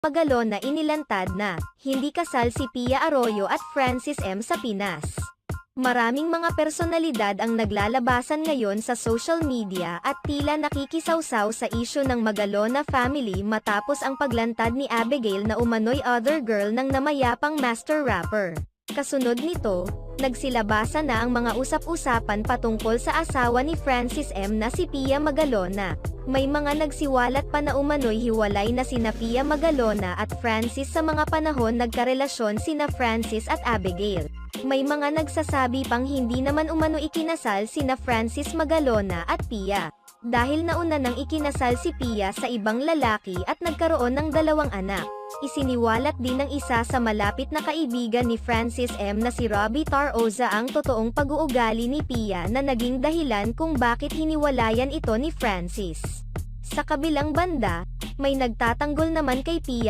Magalo na inilantad na, hindi kasal si Pia Arroyo at Francis M. sa Pinas. Maraming mga personalidad ang naglalabasan ngayon sa social media at tila nakikisawsaw sa isyu ng Magalona family matapos ang paglantad ni Abigail na umano'y other girl ng namayapang master rapper. Kasunod nito, nagsilabasa na ang mga usap-usapan patungkol sa asawa ni Francis M na si Pia Magalona. May mga nagsiwalat pa na umano'y hiwalay na sina Pia Magalona at Francis sa mga panahon nagkarelasyon sina Francis at Abigail. May mga nagsasabi pang hindi naman umano ikinasal sina Francis Magalona at Pia. Dahil nauna nang ikinasal si Pia sa ibang lalaki at nagkaroon ng dalawang anak. Isiniwalat din ng isa sa malapit na kaibigan ni Francis M na si Robbie Taroza ang totoong pag-uugali ni Pia na naging dahilan kung bakit hiniwalayan ito ni Francis. Sa kabilang banda, may nagtatanggol naman kay Pia